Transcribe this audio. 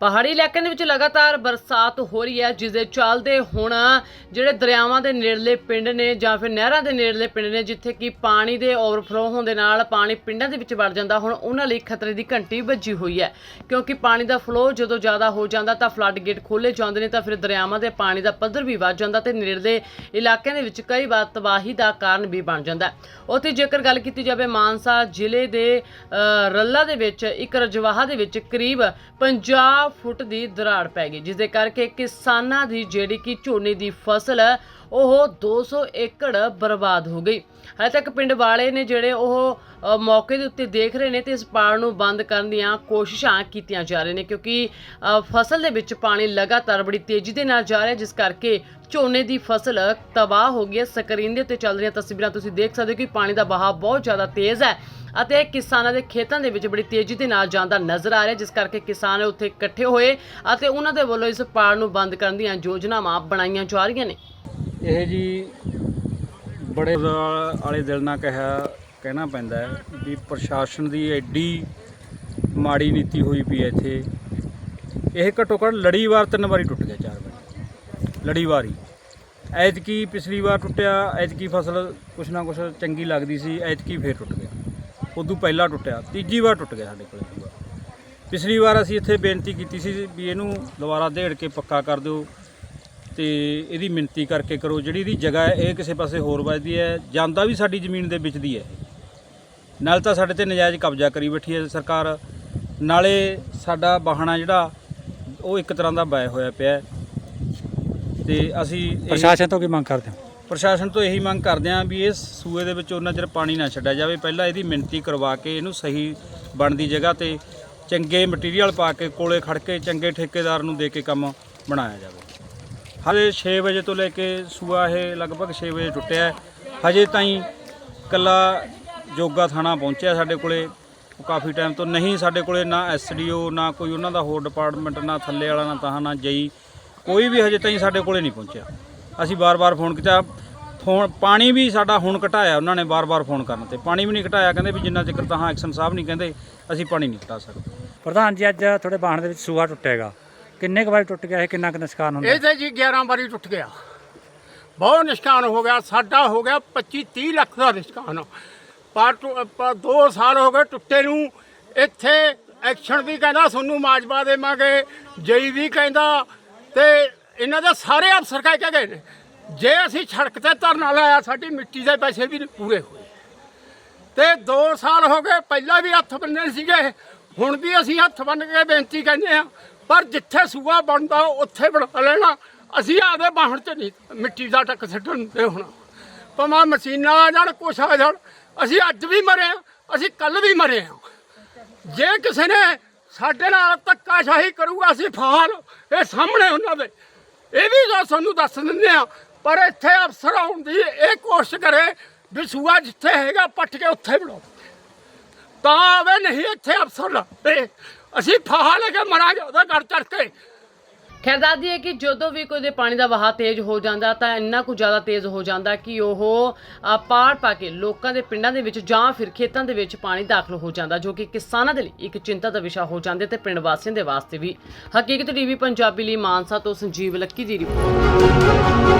ਪਹਾੜੀ ਇਲਾਕਿਆਂ ਦੇ ਵਿੱਚ ਲਗਾਤਾਰ ਬਰਸਾਤ ਹੋ ਰਹੀ ਹੈ ਜਿਸ ਦੇ ਚੱਲਦੇ ਹੁਣ ਜਿਹੜੇ ਦਰਿਆਵਾਂ ਦੇ ਨੇੜਲੇ ਪਿੰਡ ਨੇ ਜਾਂ ਫਿਰ ਨਹਿਰਾਂ ਦੇ ਨੇੜਲੇ ਪਿੰਡ ਨੇ, ਜਿੱਥੇ ਕਿ ਪਾਣੀ ਦੇ ਓਵਰਫਲੋ ਹੋਣ ਦੇ ਨਾਲ ਪਾਣੀ ਪਿੰਡਾਂ ਦੇ ਵਿੱਚ ਵੜ ਜਾਂਦਾ, ਹੁਣ ਉਹਨਾਂ ਲਈ ਖਤਰੇ ਦੀ ਘੰਟੀ ਵੱਜੀ ਹੋਈ ਹੈ। ਕਿਉਂਕਿ ਪਾਣੀ ਦਾ ਫਲੋ ਜਦੋਂ ਜ਼ਿਆਦਾ ਹੋ ਜਾਂਦਾ ਤਾਂ ਫਲੱਡ ਗੇਟ ਖੋਲੇ ਜਾਂਦੇ ਨੇ, ਤਾਂ ਫਿਰ ਦਰਿਆਵਾਂ ਦੇ ਪਾਣੀ ਦਾ ਪੱਧਰ ਵੀ ਵੱਧ ਜਾਂਦਾ ਤੇ ਨੇੜਲੇ ਇਲਾਕਿਆਂ ਦੇ ਵਿੱਚ ਕਈ ਵਾਰ ਤਬਾਹੀ ਦਾ ਕਾਰਨ ਵੀ ਬਣ ਜਾਂਦਾ ਉੱਥੇ ਜੇਕਰ ਗੱਲ ਕੀਤੀ ਜਾਵੇ, ਮਾਨਸਾ ਜ਼ਿਲ੍ਹੇ ਦੇ ਰੱਲਾ ਦੇ ਵਿੱਚ, ਇੱਕ ਰਜਵਾਹਾ ਦੇ ਵਿੱਚ ਕਰੀਬ 50 ਫੁੱਟ ਦੀ ਦਰਾੜ ਪੈ ਗਈ ਜਿਸ ਦੇ ਕਰਕੇ ਕਿਸਾਨਾਂ ਦੀ ਜਿਹੜੀ ਕਿ ਝੋਨੇ ਦੀ ਫਸਲ ਹੈ, ਉਹ 200 ਏਕੜ ਬਰਬਾਦ ਹੋ ਗਈ। ਹਾਲੇ ਤੱਕ ਪਿੰਡ ਵਾਲੇ ਨੇ ਜਿਹੜੇ ਉਹ ਮੌਕੇ ਦੇ ਉੱਤੇ ਦੇਖ ਰਹੇ ਨੇ ਤੇ ਇਸ ਪਾੜ ਨੂੰ ਬੰਦ ਕਰਨ ਦੀਆਂ ਕੋਸ਼ਿਸ਼ਾਂ ਕੀਤੀਆਂ ਜਾ ਰਹੀਆਂ ਨੇ ਕਿਉਂਕਿ ਫਸਲ ਦੇ ਵਿੱਚ ਪਾਣੀ ਲਗਾਤਾਰ ਬੜੀ ਤੇਜ਼ੀ ਦੇ ਨਾਲ ਜਾ ਰਿਹਾ ਜਿਸ ਕਰਕੇ ਝੋਨੇ ਦੀ ਫਸਲ ਤਬਾਹ ਹੋ ਗਈ ਹੈ। ਸਕਰੀਨ ਦੇ ਉੱਤੇ ਚੱਲ ਰਹੀਆਂ ਤਸਵੀਰਾਂ ਤੁਸੀਂ ਦੇਖ ਸਕਦੇ ਹੋ ਕਿ ਪਾਣੀ ਦਾ ਬਹਾਅ ਬਹੁਤ ਜ਼ਿਆਦਾ ਤੇਜ਼ ਹੈ ਅਤੇ ਕਿਸਾਨਾਂ ਦੇ ਖੇਤਾਂ ਦੇ ਵਿੱਚ ਬੜੀ ਤੇਜ਼ੀ ਦੇ ਨਾਲ ਜਾਂਦਾ ਨਜ਼ਰ ਆ ਰਿਹਾ ਜਿਸ ਕਰਕੇ ਕਿਸਾਨ ਉੱਥੇ ਇਕੱਠੇ ਹੋਏ ਅਤੇ ਉਹਨਾਂ ਦੇ ਵੱਲੋਂ ਇਸ ਪਾੜ ਨੂੰ ਬੰਦ ਕਰਨ ਦੀਆਂ ਯੋਜਨਾਵਾਂ ਬਣਾਈਆਂ ਜਾ ਰਹੀਆਂ ਨੇ। ਇਹ ਜੀ ਬੜੇ ਵਾਲੇ ਦਿਲ ਨਾਲ ਕਿਹਾ ਕਹਿਣਾ ਪੈਂਦਾ ਹੈ ਵੀ ਪ੍ਰਸ਼ਾਸਨ ਦੀ ਐਡੀ ਮਾੜੀ ਨੀਤੀ ਹੋਈ ਪਈ ਹੈ ਇੱਥੇ। ਇਹ ਘੱਟੋ ਘੱਟ ਲੜੀਵਾਰ ਤਿੰਨ ਵਾਰੀ ਟੁੱਟ ਗਿਆ, ਚਾਰ ਵਾਰੀ। ਲੜੀਵਾਰੀ ਐਤਕੀ ਪਿਛਲੀ ਵਾਰ ਟੁੱਟਿਆ, ਐਤਕੀ ਫਸਲ ਕੁਛ ਨਾ ਕੁਛ ਚੰਗੀ ਲੱਗਦੀ ਸੀ, ਐਤਕੀ ਫੇਰ ਟੁੱਟ ਗਿਆ। ਉਦੋਂ ਪਹਿਲਾਂ ਟੁੱਟਿਆ, ਤੀਜੀ ਵਾਰ ਟੁੱਟ ਗਿਆ ਸਾਡੇ ਕੋਲ। ਪਿਛਲੀ ਵਾਰ ਅਸੀਂ ਇੱਥੇ ਬੇਨਤੀ ਕੀਤੀ ਸੀ ਵੀ ਇਹਨੂੰ ਦੁਬਾਰਾ ਦੇੜ ਕੇ ਪੱਕਾ ਕਰ ਦਿਓ ਤੇ ਇਹਦੀ ਮਿਣਤੀ ਕਰਕੇ ਕਰੋ। ਜਿਹੜੀ ਇਹਦੀ ਜਗ੍ਹਾ ਹੈ, ਇਹ ਕਿਸੇ ਪਾਸੇ ਹੋਰ ਵੱਜਦੀ ਹੈ ਜਾਂਦਾ ਵੀ ਸਾਡੀ ਜ਼ਮੀਨ ਦੇ ਵਿੱਚ ਦੀ ਹੈ। ਨਾਲ ਤਾਂ ਸਾਡੇ ਤੇ ਨਜਾਇਜ਼ ਕਬਜ਼ਾ ਕਰੀ ਬੈਠੀ ਹੈ ਸਰਕਾਰ ਨਾਲੇ ਸਾਡਾ ਵਾਹਣਾ ਜਿਹੜਾ ਉਹ ਇੱਕ ਤਰ੍ਹਾਂ ਦਾ ਬਾਇ ਹੋਇਆ ਪਿਆ ਹੈ। ਤੇ ਅਸੀਂ ਇਹੀ- ਪ੍ਰਸ਼ਾਸਨ ਤੋਂ ਕੀ ਮੰਗ ਕਰਦੇ ਹੋ ਪ੍ਰਸ਼ਾਸਨ ਤੋਂ ਇਹੀ ਮੰਗ ਕਰਦੇ ਹਾਂ ਵੀ ਇਸ ਸੂਏ ਦੇ ਵਿੱਚ ਉਹਨਾਂ ਚਿਰ ਪਾਣੀ ਨਾ ਛੱਡਿਆ ਜਾਵੇ ਪਹਿਲਾਂ ਇਹਦੀ ਮਿਣਤੀ ਕਰਵਾ ਕੇ ਇਹਨੂੰ ਸਹੀ ਬਣਦੀ ਜਗ੍ਹਾ ਤੇ ਚੰਗੇ ਮਟੀਰੀਅਲ ਪਾ ਕੇ ਕੋਲੇ ਖੜ ਕੇ ਚੰਗੇ ਠੇਕੇਦਾਰ ਨੂੰ ਦੇ ਕੇ ਕੰਮ ਬਣਾਇਆ ਜਾਵੇ ਹਜੇ 6 ਵਜੇ ਤੋਂ ਲੈ ਕੇ ਸੂਆ ਇਹ ਲਗਭਗ 6 ਵਜੇ ਟੁੱਟਿਆ ਹੈ। ਹਜੇ ਤਾਈਂ ਕੱਲਾ ਜੋਗਾ ਥਾਣਾ ਪਹੁੰਚਿਆ ਸਾਡੇ ਕੋਲੇ। ਉਹ ਕਾਫੀ ਟਾਈਮ ਤੋਂ ਨਹੀਂ ਸਾਡੇ ਕੋਲੇ ਨਾ ਐਸਡੀਓ ਨਾ ਕੋਈ ਉਹਨਾਂ ਦਾ ਹੋਰ ਡਿਪਾਰਟਮੈਂਟ ਨਾ ਥੱਲੇ ਵਾਲਾ ਨਾ ਤਾਂ ਨਾ ਜਈ। ਕੋਈ ਵੀ ਹਜੇ ਤਾਈਂ ਸਾਡੇ ਕੋਲੇ ਨਹੀਂ ਪਹੁੰਚਿਆ। ਅਸੀਂ ਬਾਰ-ਬਾਰ ਫੋਨ ਕੀਤਾ। ਫੋਨ ਪਾਣੀ ਵੀ ਸਾਡਾ ਹੁਣ ਘਟਾਇਆ ਉਹਨਾਂ ਨੇ ਬਾਰ-ਬਾਰ ਫੋਨ ਕਰਨ ਤੇ। ਪਾਣੀ ਵੀ ਨਹੀਂ ਘਟਾਇਆ ਕਹਿੰਦੇ ਵੀ ਜਿੰਨਾ ਚਿਰ ਤਾਂ ਐਕਸ਼ਨ ਸਾਹਿਬ ਨਹੀਂ ਕਹਿੰਦੇ ਅਸੀਂ ਪਾਣੀ ਨਹੀਂ ਘਟਾ ਸਕਦੇ। ਪ੍ਰਧਾਨ ਜੀ ਅੱਜ ਤੁਹਾਡੇ ਬਾਣ ਦੇ ਵਿੱਚ ਸੂਆ ਟੁੱਟੇਗਾ। ਕਿੰਨੇ ਕੁ ਵਾਰੀ ਟੁੱਟ ਗਿਆ ਇਹ ਕਿੰਨਾ ਕੁ ਨੁਕਸਾਨ ਹੁੰਦਾ? ਇਹ ਤੇ ਜੀ 11 ਵਾਰੀ ਟੁੱਟ ਗਿਆ। ਬਹੁਤ ਨੁਕਸਾਨ ਹੋ ਗਿਆ ਸਾਡਾ ਹੋ ਗਿਆ 25 30 ਲੱਖ ਦਾ ਨੁਕਸਾਨ। ਪਰ ਟੁ 2 ਸਾਲ ਹੋ ਗਏ ਟੁੱਟੇ ਨੂੰ। ਇੱਥੇ ਐਕਸ਼ਨ ਵੀ ਕਹਿੰਦਾ ਤੁਹਾਨੂੰ ਮਾਜਬਾ ਦੇਵਾਂਗੇ, ਜਈ ਵੀ ਕਹਿੰਦਾ, ਤੇ ਇਹਨਾਂ ਦੇ ਸਾਰੇ ਅਫਸਰ ਕਹਿ ਕੇ ਗਏ। ਨੇ ਜੇ ਅਸੀਂ ਸੜਕ ਤੇ ਧਰਨਾ ਲਾਇਆ, ਸਾਡੀ ਮਿੱਟੀ ਦੇ ਪੈਸੇ ਵੀ ਪੂਰੇ ਹੋਏ। ਤੇ 2 ਸਾਲ ਹੋ ਗਏ, ਪਹਿਲਾਂ ਵੀ ਹੱਥ ਬੰਨੇ ਸੀਗੇ, ਹੁਣ ਵੀ ਅਸੀਂ ਹੱਥ ਬੰਨ ਕੇ ਬੇਨਤੀ ਕਹਿੰਦੇ ਆ ਪਰ ਜਿੱਥੇ ਸੂਆ ਬਣਦਾ, ਉੱਥੇ ਬਣਾ ਲੈਣਾ। ਅਸੀਂ ਆਦੇ ਬਾਹਣ ਚ ਨਹੀਂ, ਮਿੱਟੀ ਦਾ ਟੱਕ ਛੱਡਣ ਤੇ ਹੋਣਾ। ਭਾਵੇਂ ਮਸ਼ੀਨਾਂ ਆ ਜਾਣ, ਕੁਛ ਆ ਜਾਣ ਅਸੀਂ ਅੱਜ ਵੀ ਮਰੇ ਹਾਂ, ਅਸੀਂ ਕੱਲ ਵੀ ਮਰੇ ਹਾਂ। ਜੇ ਕਿਸੇ ਨੇ ਸਾਡੇ ਨਾਲ ਧੱਕਾਸ਼ਾਹੀ ਕਰੂਗਾ, ਅਸੀਂ ਫਾਲ। ਇਹ ਸਾਹਮਣੇ ਉਹਨਾਂ ਦੇ। ਇਹ ਵੀ ਜੋ ਤੁਹਾਨੂੰ ਦੱਸ ਦਿੰਦੇ ਆ, ਪਰ ਇੱਥੇ ਅਫਸਰ ਆਉਣ ਦੀ ਇਹ ਕੋਸ਼ਿਸ਼ ਕਰੇ ਵੀ ਸੂਆ ਜਿੱਥੇ ਹੈਗਾ, ਪੱਟ ਕੇ ਉੱਥੇ ਬਣਾਓ ਤਾਂ ਆਵੇ ਨਹੀਂ ਇੱਥੇ ਅਫਸਰ ਲੱਭੇ। ਅਸੀਂ ਫਾਹਾ ਲੈ ਕੇ ਮਰਾਂਗੇ ਉਹਦਾ ਘਰ ਚੜ ਕੇ। ਖੈਰ ਦੱਸਦੀ ਹੈ ਕਿ ਜਦੋਂ ਵੀ ਕੋਈ ਦੇ ਪਾਣੀ ਦਾ ਵਹਾਅ ਤੇਜ਼ ਹੋ ਜਾਂਦਾ ਤਾਂ ਇੰਨਾ ਕੁ ਜ਼ਿਆਦਾ ਤੇਜ਼ ਹੋ ਜਾਂਦਾ ਕਿ ਉਹ ਪਾੜ ਪਾ ਕੇ ਲੋਕਾਂ ਦੇ ਪਿੰਡਾਂ ਦੇ ਵਿੱਚ ਜਾਂ ਫਿਰ ਖੇਤਾਂ ਦੇ ਵਿੱਚ ਪਾਣੀ ਦਾਖਲ ਹੋ ਜਾਂਦਾ, ਜੋ ਕਿ ਕਿਸਾਨਾਂ ਦੇ ਲਈ ਇੱਕ ਚਿੰਤਾ ਦਾ ਵਿਸ਼ਾ ਹੋ ਜਾਂਦਾ ਤੇ ਪਿੰਡ ਵਾਸੀਆਂ ਦੇ ਵਾਸਤੇ ਵੀ। ਹਕੀਕਤ ਟੀਵੀ ਪੰਜਾਬੀ ਲਈ ਮਾਨਸਾ ਤੋਂ ਸੰਜੀਵ ਲੱਕੀ ਦੀ ਰਿਪੋਰਟ।